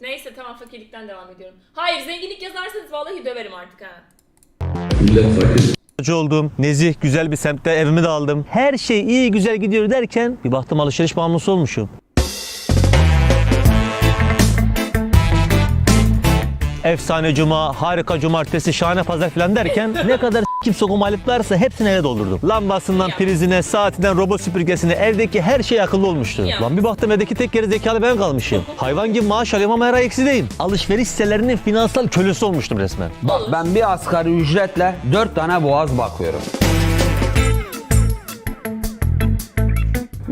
Neyse tamam fakirlikten devam ediyorum. Hayır zenginlik yazarsanız vallahi döverim artık ha. Millet oldum. Nezih, güzel bir semtte evimi de aldım. Her şey iyi güzel gidiyor derken bir baktım alışveriş bağımlısı olmuşum. Efsane cuma, harika cumartesi, şahane pazar falan derken ne kadar kim sokum aletlerse hepsini eve doldurdum. Lambasından Ya. prizine, saatinden robot süpürgesine evdeki her şey akıllı olmuştu. Ya. Lan bir baktım evdeki tek geri zekalı ben kalmışım. Hayvan gibi maaş alıyorum ama her ay eksideyim. Alışveriş sitelerinin finansal kölesi olmuştum resmen. Bak ben bir asgari ücretle 4 tane boğaz bakıyorum.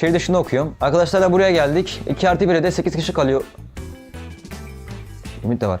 Şehir dışında okuyorum. Arkadaşlarla buraya geldik. 2 artı 1'e de 8 kişi kalıyor. Ümit de var.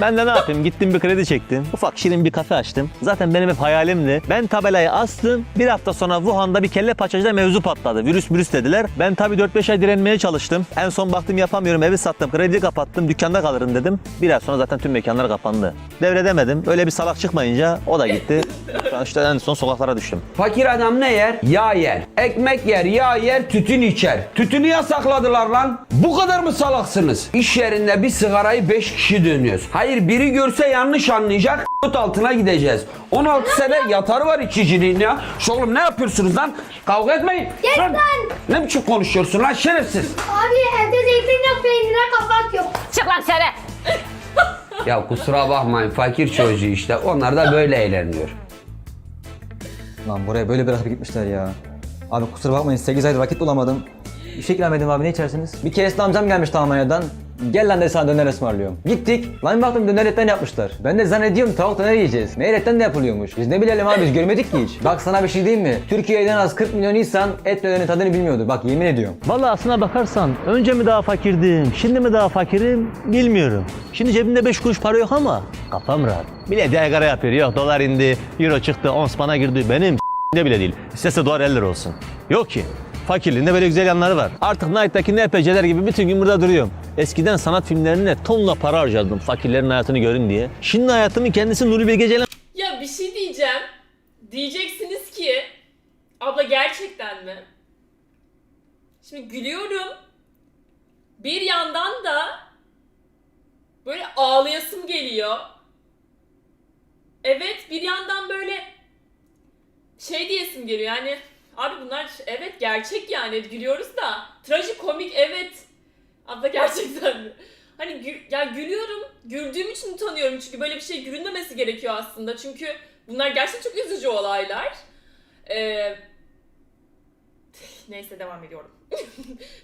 Ben de ne yapayım? Gittim bir kredi çektim. Ufak şirin bir kafe açtım. Zaten benim hep hayalimdi. Ben tabelayı astım. Bir hafta sonra Wuhan'da bir kelle paçacıda mevzu patladı. Virüs virüs dediler. Ben tabii 4-5 ay direnmeye çalıştım. En son baktım yapamıyorum. Evi sattım. Kredi kapattım. Dükkanda kalırım dedim. Bir ay sonra zaten tüm mekanlar kapandı. Devredemedim. Öyle bir salak çıkmayınca o da gitti. An işte en son sokaklara düştüm. Fakir adam ne yer? Yağ yer. Ekmek yer, yağ yer, tütün içer. Tütünü yasakladılar lan. Bu kadar mı salaksınız? İş yerinde bir sigarayı 5 kişi dönüyoruz. Hayır biri görse yanlış anlayacak. altına gideceğiz. 16 sene yatarı var içiciliğin ya. Şu oğlum ne yapıyorsunuz lan? Kavga etmeyin. Geç Lan, lan. Ne biçim konuşuyorsun lan şerefsiz? Abi evde zeytin yok, peynire kapak yok. Çık lan sene. ya kusura bakmayın fakir çocuğu işte. Onlar da böyle eğleniyor. Lan buraya böyle bırakıp gitmişler ya. Abi kusura bakmayın 8 aydır vakit bulamadım. Bir şey ikram abi ne içersiniz? Bir keresinde amcam gelmişti Almanya'dan. Gel lan dedi sana döner ısmarlıyorum. Gittik. Lan baktım döner etten yapmışlar. Ben de zannediyorum tavuk döner yiyeceğiz. Meğer etten de yapılıyormuş. Biz ne bilelim abi biz görmedik ki hiç. Bak sana bir şey diyeyim mi? Türkiye'de en az 40 milyon insan et dönerin tadını bilmiyordu. Bak yemin ediyorum. Vallahi aslına bakarsan önce mi daha fakirdim, şimdi mi daha fakirim bilmiyorum. Şimdi cebimde 5 kuruş para yok ama kafam rahat. Bile değgara yapıyor. Yok dolar indi, euro çıktı, ons bana girdi. Benim de bile değil. İstese dolar 50 lira olsun. Yok ki. Fakirliğinde böyle güzel yanları var. Artık Night'taki NPC'ler gibi bütün gün burada duruyorum. Eskiden sanat filmlerine tonla para harcardım fakirlerin hayatını görün diye. Şimdi hayatımın kendisi Nuri Bilge Ceylan Ya bir şey diyeceğim. Diyeceksiniz ki abla gerçekten mi? Şimdi gülüyorum. Bir yandan da böyle ağlayasım geliyor. Evet bir yandan böyle şey diyesim geliyor yani abi bunlar evet gerçek yani gülüyoruz da trajikomik evet abla gerçekten? Hani gü- ya gülüyorum güldüğüm için utanıyorum çünkü böyle bir şey gülünmemesi gerekiyor aslında çünkü bunlar gerçekten çok üzücü olaylar. Ee, neyse devam ediyorum.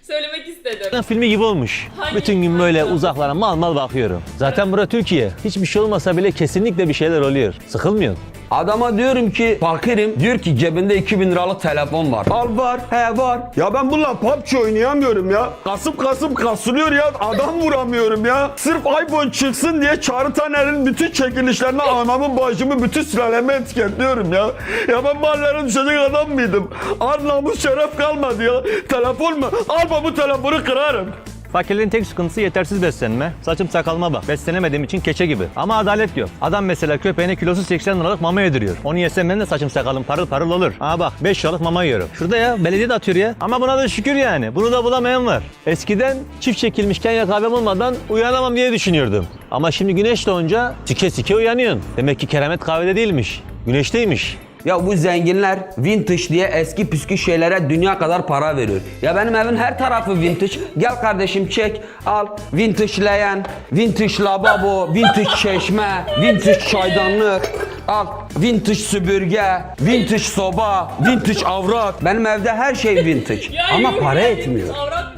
Söylemek istedim. filmi gibi olmuş. Hangi Bütün gün böyle Hangi? uzaklara mal mal bakıyorum. Zaten bura Türkiye. Hiçbir şey olmasa bile kesinlikle bir şeyler oluyor. Sıkılmıyor. Adama diyorum ki fakirim. Diyor ki cebinde 2000 liralık telefon var. Al var. He var. Ya ben bununla PUBG oynayamıyorum ya. Kasıp kasıp kasılıyor ya. Adam vuramıyorum ya. Sırf iPhone çıksın diye Çağrı Taner'in bütün çekilişlerine anamı bacımı bütün sülalemi etiketliyorum ya. Ya ben mahallere düşecek adam mıydım? Ar namus şeref kalmadı ya. Telefon mu? Al bu telefonu kırarım. Fakirlerin tek sıkıntısı yetersiz beslenme. Saçım sakalıma bak. Beslenemediğim için keçe gibi. Ama adalet yok. Adam mesela köpeğine kilosu 80 liralık mama yediriyor. Onu yesem benim de saçım sakalım parıl parıl olur. Aa bak 5 liralık mama yiyorum. Şurada ya belediye de atıyor ya. Ama buna da şükür yani. Bunu da bulamayan var. Eskiden çift çekilmiş Kenya kahvem olmadan uyanamam diye düşünüyordum. Ama şimdi güneş doğunca sike sike uyanıyorsun. Demek ki keramet kahvede değilmiş. Güneşteymiş. Ya bu zenginler vintage diye eski püskü şeylere dünya kadar para veriyor. Ya benim evin her tarafı vintage. Gel kardeşim çek al. Vintage leğen, vintage lavabo, vintage çeşme, vintage çaydanlık. Al vintage süpürge, vintage soba, vintage avrat. Benim evde her şey vintage. Ama para etmiyor. Avrat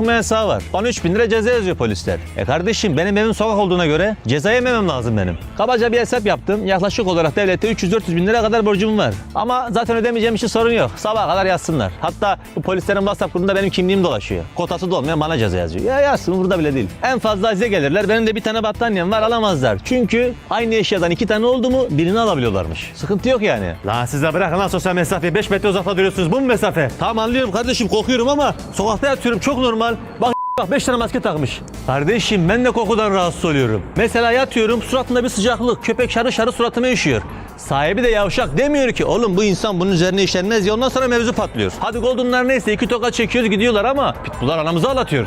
çıkma yasağı var. Bana 3000 lira ceza yazıyor polisler. E kardeşim benim evim sokak olduğuna göre ceza yememem lazım benim. Kabaca bir hesap yaptım. Yaklaşık olarak devlette 300-400 bin lira kadar borcum var. Ama zaten ödemeyeceğim için sorun yok. Sabaha kadar yazsınlar. Hatta bu polislerin WhatsApp grubunda benim kimliğim dolaşıyor. Kotası da olmayan bana ceza yazıyor. Ya yazsın burada bile değil. En fazla size gelirler. Benim de bir tane battaniyem var alamazlar. Çünkü aynı eşyadan iki tane oldu mu birini alabiliyorlarmış. Sıkıntı yok yani. Lan size bırakın lan sosyal mesafeyi. 5 metre uzakta duruyorsunuz. Bu mu mesafe? Tamam anlıyorum kardeşim kokuyorum ama sokakta yatıyorum çok normal. Bak Bak 5 tane maske takmış. Kardeşim ben de kokudan rahatsız oluyorum. Mesela yatıyorum suratında bir sıcaklık. Köpek şarı şarı suratıma üşüyor. Sahibi de yavşak demiyor ki oğlum bu insan bunun üzerine işlenmez ya ondan sonra mevzu patlıyor. Hadi Golden'lar neyse iki tokat çekiyoruz gidiyorlar ama Pitbull'lar anamızı ağlatıyor.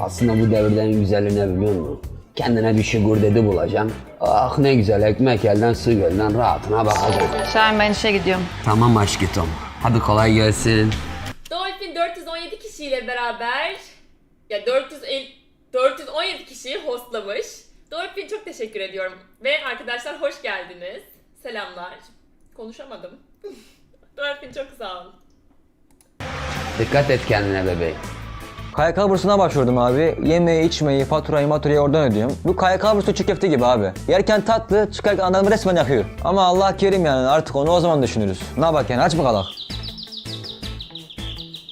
Aslında bu devirde en güzeli ne biliyor musun? Kendine bir şugur dedi bulacaksın. Ah ne güzel ekmek elden su gölden rahatına bakacaksın. Şahin ben işe gidiyorum. Tamam aşkım. Hadi kolay gelsin. Dolphin 417 kişiyle beraber ya 450 417 kişiyi hostlamış. Dolphin çok teşekkür ediyorum. Ve arkadaşlar hoş geldiniz. Selamlar. Konuşamadım. Dolphin çok sağ ol. Dikkat et kendine bebeğim. KYK bursuna başvurdum abi. Yemeği, içmeyi, faturayı, maturayı oradan ödüyorum. Bu KYK bursu çiğ köfte gibi abi. Yerken tatlı, çıkarken adamı resmen yakıyor. Ama Allah kerim yani artık onu o zaman düşünürüz. Ne bak yani aç mı kalak?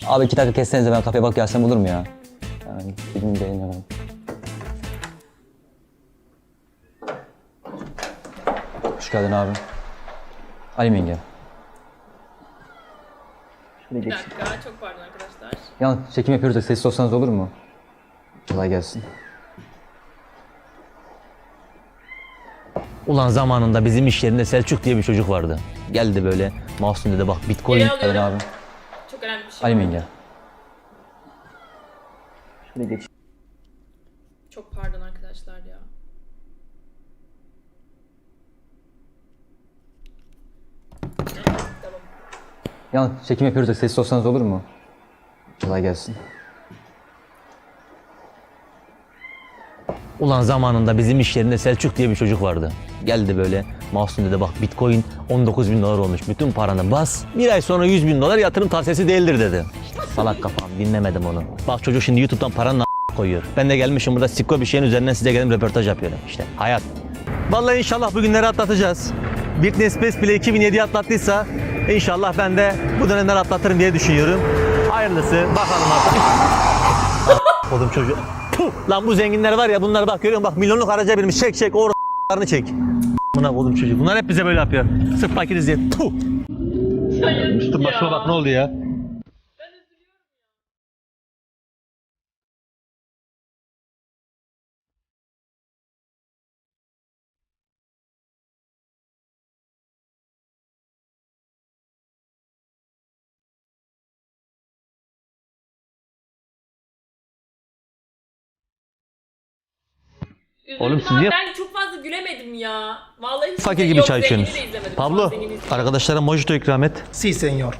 Abi iki dakika kessenize ben kafeye bak gelsem olur mu ya? Yani gelin hemen. Hoş geldin abi. Ali Menge. Bir dakika çok pardon arkadaşlar. Yalnız çekim yapıyoruz da sessiz olsanız olur mu? Kolay gelsin. Ulan zamanında bizim iş yerinde Selçuk diye bir çocuk vardı. Geldi böyle Mahsun dedi bak bitcoin. Geri alıyorum. abi. Önemli bir şey. Menge. Şöyle geç. Çok pardon arkadaşlar ya. Tamam. Yalnız çekim yapıyoruz da sessiz olsanız olur mu? Kolay gelsin. Ulan zamanında bizim iş yerinde Selçuk diye bir çocuk vardı. Geldi böyle Mahsun dedi bak bitcoin 19 bin dolar olmuş bütün paranı bas. Bir ay sonra 100 bin dolar yatırım tavsiyesi değildir dedi. Salak kafam dinlemedim onu. Bak çocuk şimdi YouTube'dan paranın a- koyuyor. Ben de gelmişim burada sikko bir şeyin üzerinden size gelip röportaj yapıyorum işte hayat. Vallahi inşallah bu günleri atlatacağız. Britney Spears bile 2007'yi atlattıysa inşallah ben de bu dönemleri atlatırım diye düşünüyorum. Hayırlısı bakalım artık. Oğlum çocuğu. Lan bu zenginler var ya bunlar bak görüyor musun? Bak milyonluk araca binmiş. Çek çek o çek. Buna oğlum çocuk. Bunlar hep bize böyle yapıyor. Sırf fakiriz diye. Puh! Üstüm başıma bak ne oldu ya? Üzüldüm Oğlum siz abi, niye- Ben çok fazla gülemedim ya. Vallahi hiç Fakir kimse gibi yok, çay zengini içiyorsunuz. Pablo Zengini izlemedim. arkadaşlara mojito ikram et. Sí, señor.